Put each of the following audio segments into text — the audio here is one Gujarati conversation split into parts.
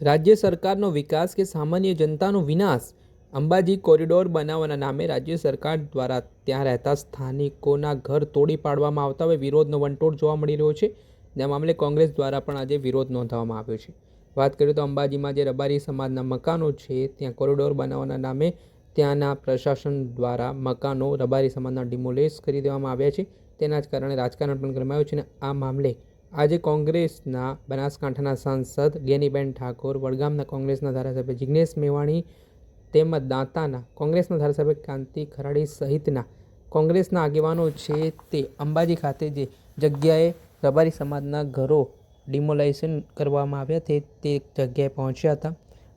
રાજ્ય સરકારનો વિકાસ કે સામાન્ય જનતાનો વિનાશ? અંબાજી કોરિડોર બનાવવાના નામે રાજ્ય સરકાર દ્વારા ત્યાં રહેતા સ્થાનિકોના ઘર તોડી પાડવામાં આવતા હવે વિરોધનો વંટોળ જોવા મળી રહ્યો છે. જે મામલે કોંગ્રેસ દ્વારા પણ આજે વિરોધ નોંધાવવામાં આવ્યો છે. વાત કરીએ તો અંબાજીમાં જે રબારી સમાજના મકાનો છે, ત્યાં કોરિડોર બનાવવાના નામે ત્યાંના પ્રશાસન દ્વારા મકાનો રબારી સમાજના ડિમોલેસ કરી દેવામાં આવ્યા છે. તેના જ કારણે રાજકારણ પણ ગરમાયું છે અને આ મામલે આજે કોંગ્રેસના બનાસકાંઠાના સાંસદ ગેનીબેન ઠાકોર વડગામના કોંગ્રેસના ધારાસભ્ય જિગ્નેશ મેવાણી તેમજ દાંતાના કોંગ્રેસના ધારાસભ્ય કાંતિ ખરાડી સહિતના કોંગ્રેસના આગેવાનો છે તે અંબાજી ખાતે જે જગ્યાએ રબારી સમાજના ઘરો ડિમોલાઇઝેશન કરવામાં આવ્યા તે તે જગ્યાએ પહોંચ્યા હતા,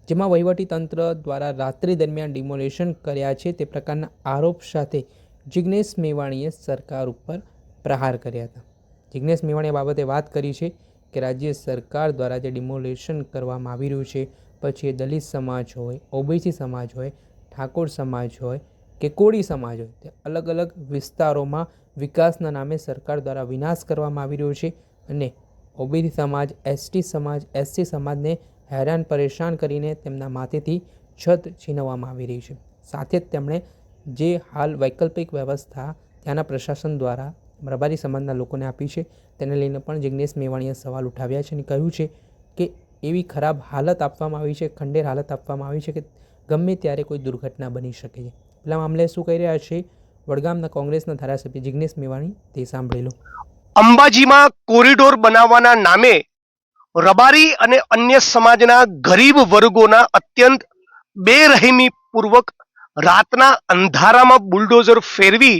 જેમાં વહીવટી તંત્ર દ્વારા રાત્રિ દરમિયાન ડિમોલેશન કર્યા છે તે પ્રકારના આરોપ સાથે જિગ્નેશ મેવાણીએ સરકાર ઉપર પ્રહાર કર્યા હતા. જિગ્નેશ મેવાણીએ બાબતે વાત કરી છે કે રાજ્ય સરકાર દ્વારા જે ડિમોલેશન કરવામાં આવી રહ્યું છે, પછી એ દલિત સમાજ હોય, ઓબીસી સમાજ હોય, ઠાકોર સમાજ હોય કે કોળી સમાજ હોય, તે અલગ અલગ વિસ્તારોમાં વિકાસના નામે સરકાર દ્વારા વિનાશ કરવામાં આવી રહ્યો છે અને ઓબીસી સમાજ, એસટી સમાજ, એસસી સમાજને હેરાન પરેશાન કરીને તેમના માથેથી છત છીનવવામાં આવી રહી છે. સાથે જ તેમણે જે હાલ વૈકલ્પિક વ્યવસ્થા ત્યાંના પ્રશાસન દ્વારા રબારી સમાજના લોકોને આપી છે. તેને લઈને પણ જિગ્નેશ મેવાણીએ સવાલ ઉઠાવ્યા છે અને કહ્યું છે કે એવી ખરાબ હાલત આપવામાં આવી છે, ખંડેર હાલત આપવામાં આવી છે કે ગમે ત્યારે કોઈ દુર્ઘટના બની શકે છે. પેલા મામલે શું કહી રહ્યા છે? વડગામના કોંગ્રેસના ધારાસભ્ય જિગ્નેશ મેવાણી, તે સાંભળી લો. અંબાજીમાં કોરિડોર બનાવવાના નામે રબારી અને અન્ય સમાજના ગરીબ વર્ગોના અત્યંત બેરહેમી પૂર્વક રાતના અંધારામાં બુલડોઝર ફેરવી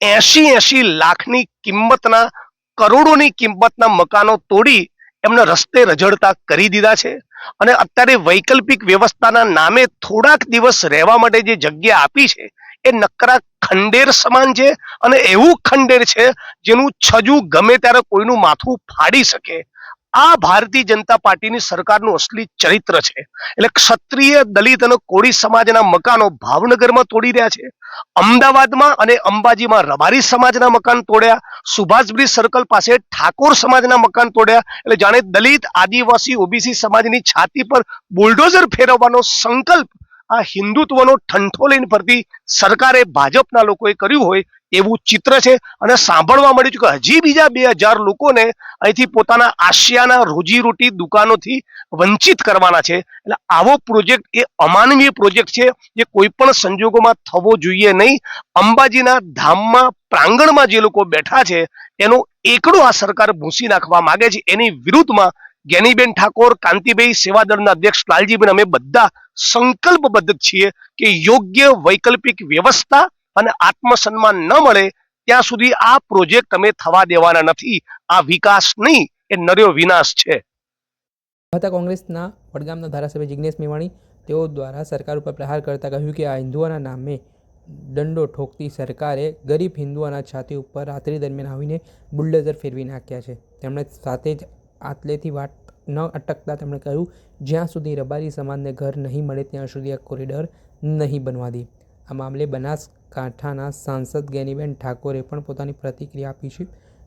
એસી એસી લાખની કિંમતના, કરોડોની કિંમતના મકાનો તોડી એમને રસ્તે રજડતા કરી દીધા છે. અને અત્યારે વૈકલ્પિક વ્યવસ્થાના નામે થોડાક દિવસ રહેવા માટે જે જગ્યા આપી છે, એ નકરા ખંડેર સમાન છે અને એવું ખંડેર છે જેનું છજુ ગમે ત્યારે કોઈનું માથું ફાડી શકે. આ ભારતીય જનતા પાર્ટીની સરકારનું અસલી ચરિત્ર છે. એટલે ક્ષત્રિય દલિત અને કોળી સમાજના મકાનો ભાવનગરમાં તોડી રહ્યા છે. અમદાવાદમાં અને અંબાજીમાં રબારી સમાજના મકાન તોડ્યા. સુભાષબ્રિજ સર્કલ પાસે ઠાકોર સમાજના મકાન તોડ્યા. એટલે જાણે દલિત, આદિવાસી, ઓબીસી સમાજની છાતી પર બુલડોઝર ફેરવવાનો સંકલ્પ આ હિન્દુત્વનો ઠંઠો લઈને ફરતી સરકારે ભાજપના લોકોએ કર્યું હોય એવું ચિત્ર છે અને સાંભળવા મળ્યું છે કે હજી બીજા બે હજાર લોકોને અહીંથી પોતાના આશિયાના રોજીરોટી દુકાનોથી વંચિત કરવાના છે. એટલે આવો પ્રોજેક્ટ એ અમાનવીય પ્રોજેક્ટ છે. જે કોઈ પણ સંજોગોમાં થવો જોઈએ નહીં. અંબાજીના ધામમાં, પ્રાંગણમાં જે લોકો બેઠા છે, એનો એકડો આ સરકાર ભૂંસી નાખવા માગે છે. એની વિરુદ્ધમાં જ્ઞાનીબેન ઠાકોર, કાંતિભાઈ સેવાદળના અધ્યક્ષ લાલજીબેન અમે બધા સંકલ્પબદ્ધ છીએ કે યોગ્ય વૈકલ્પિક વ્યવસ્થા અને આત્મસન્માન ન મળે, ત્યાં સુધી આ પ્રોજેક્ટ અમે થવા દેવાના નથી. આ વિકાસ નહીં, એ નર્યો વિનાશ છે. હતા કોંગ્રેસના વડગામના ધારાસભ્ય જિગ્નેશ મેવાણી, તેઓ દ્વારા સરકાર ઉપર પ્રહાર કરતા કહ્યું કે આ હિન્દુઓના નામે દંડો ઠોકતી સરકારે ગરીબ હિન્દુઓના છાતી ઉપર રાત્રિ દરમિયાન આવીને બુલડોઝર ફેરવી નાખ્યા છે. તેમણે સાથે જ આટલેથી વાત ન અટકતા તેમણે કહ્યું, જ્યાં સુધી રબારી સમાજને ઘર નહીં મળે, ત્યાં સુધી આ કોરિડોર નહીં બનવા દે. આ મામલે બનાસકાંઠાના સાંસદ ગેનીબેન ઠાકોરે પણ પોતાની પ્રતિક્રિયા આપી છે,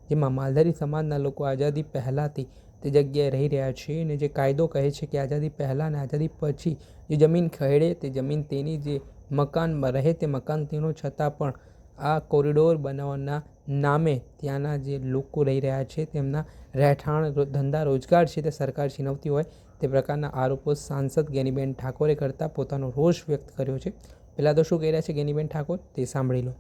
જેમાં માલધારી સમાજના લોકો આઝાદી પહેલાંથી તે જગ્યાએ રહી રહ્યા છે અને જે કાયદો કહે છે કે આઝાદી પહેલાં અને આઝાદી પછી જે જમીન ખેડે તે જમીન તેની જે મકાનમાં રહે, તે મકાન તેનો છતાં પણ આ કોરિડોર બનાવવાના નામે ત્યાંના જે લોકો રહી રહ્યા છે તેમના રહેઠાણ ધંધા રોજગાર છે તે સરકાર છીનવતી હોય તે પ્રકારના આરોપો સાંસદ ગેનીબેન ઠાકોરે કરતાં પોતાનો રોષ વ્યક્ત કર્યો છે. પહેલાં તો શું કહી રહ્યા છે ગેનીબેન ઠાકોર? તે સાંભળી લો.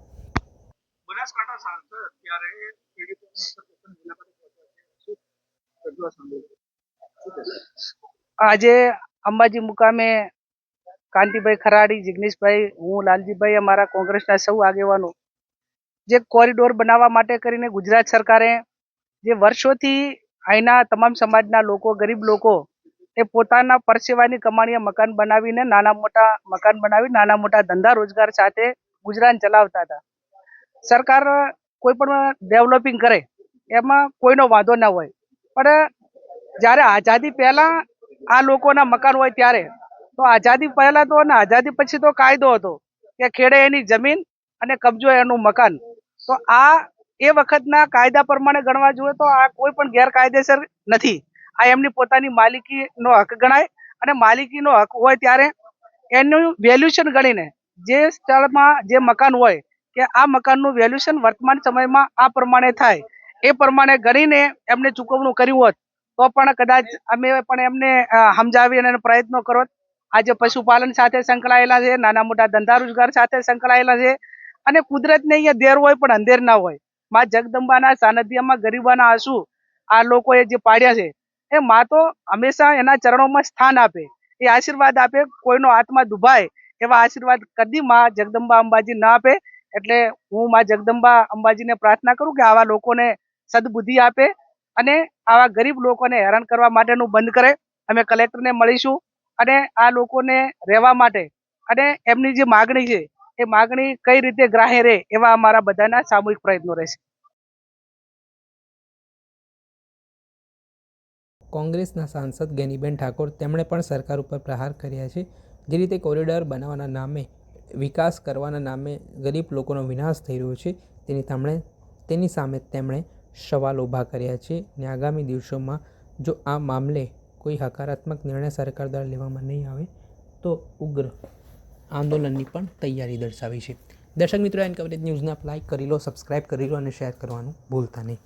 આજે અંબાજી મુકામે કાંતિભાઈ ખરાડી જિગ્નેશભાઈ હું લાલજીભાઈ અમારા કોંગ્રેસના સૌ આગેવાનો જે કોરિડોર બનાવવા માટે કરીને ગુજરાત સરકારે જે વર્ષોથી અહીંના તમામ સમાજના લોકો, ગરીબ લોકો, એ પોતાના પરસેવાની કમાણીએ મકાન બનાવીને નાના મોટા મકાન બનાવી, નાના મોટા ધંધા રોજગાર સાથે ગુજરાન ચલાવતા હતા. સરકાર કોઈ પણ ડેવલપિંગ કરે, એમાં કોઈનો વાંધો ના હોય. પણ જ્યારે આઝાદી પહેલા આ લોકોના મકાન હોય ત્યારે, તો આઝાદી પહેલા તો અને આઝાદી પછી તો કાયદો હતો કે ખેડે એની જમીન અને કબજો એનું મકાન. તો આ એ વખતના કાયદા પ્રમાણે ગણવા જોઈએ તો આ કોઈ પણ ગેરકાયદેસર નથી. આ એમની પોતાની માલિકીનો હક ગણાય અને માલિકીનો હક હોય ત્યારે એનું વેલ્યુશન ગણીને જે સ્થળમાં જે મકાન હોય કે આ મકાનનું વેલ્યુશન વર્તમાન સમયમાં આ પ્રમાણે થાય, એ પ્રમાણે ગણીને એમને ચૂકવણું કર્યું હોત, તો પણ કદાચ અમે પણ એમને સમજાવી અને પ્રયત્નો કરો. આજે પશુપાલન સાથે સંકળાયેલા છે, નાના મોટા ધંધા રોજગાર સાથે સંકળાયેલા છે અને કુદરતને અહીંયા દેર હોય પણ અંધેર ના હોય. માં જગદંબાના સાનિધ્યમાં ગરીબાના આંસુ આ લોકોએ જે પાડ્યા છે, એ માં તો હંમેશા એના ચરણોમાં સ્થાન આપે. એ આશીર્વાદ આપે, કોઈનો આત્મા દુભાય એવા આશીર્વાદ કદી માં જગદંબા અંબાજી ના આપે. એટલે હું માં જગદંબા અંબાજીને પ્રાર્થના કરું કે આવા લોકોને સદબુદ્ધિ આપે અને આવા ગરીબ લોકોને હેરાન કરવા માટેનું બંધ કરે. અમે કલેક્ટરને મળીશું અને આ લોકોને રહેવા માટે અને એમની જે માગણી છે એ માગણી કઈ રીતે ગ્રાહ્ય રહે એવા અમારા બધાના સામૂહિક પ્રયત્નો રહેશે. કોંગ્રેસના સાંસદ ગેનીબેન ઠાકોર તેમણે પણ સરકાર ઉપર પ્રહાર કર્યા છે. જે રીતે કોરિડોર બનાવવાના નામે, વિકાસ કરવાના નામે ગરીબ લોકોનો વિનાશ થઈ રહ્યો છે, તેની તેમણે તેની સામે તેમણે સવાલ ઊભા કર્યા છે. અને આગામી દિવસોમાં જો આ મામલે કોઈ હકારાત્મક નિર્ણય સરકાર દ્વારા લેવામાં નહીં આવે, તો ઉગ્ર આંદોલનની પણ તૈયારી દર્શાવી છે. દર્શક મિત્રો એન કવરેજ ન્યૂઝને લાઇક કરી લો સબસ્ક્રાઇબ કરી લો અને શેર કરવાનું ભૂલતા નહીં.